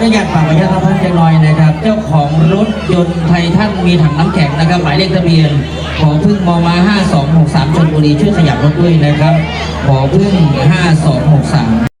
ได้อขออนุญาตฝากประชาสัมพันเจงลน่อยนะครับ เจ้าของรถยนต์ไททันมีถังน้ำแข็งนะครับ หมายเลขทะเบียนขอพึ่งมมา5263ชลบุรีช่วยขยับรถด้วยนะครับขอพึ่ง5263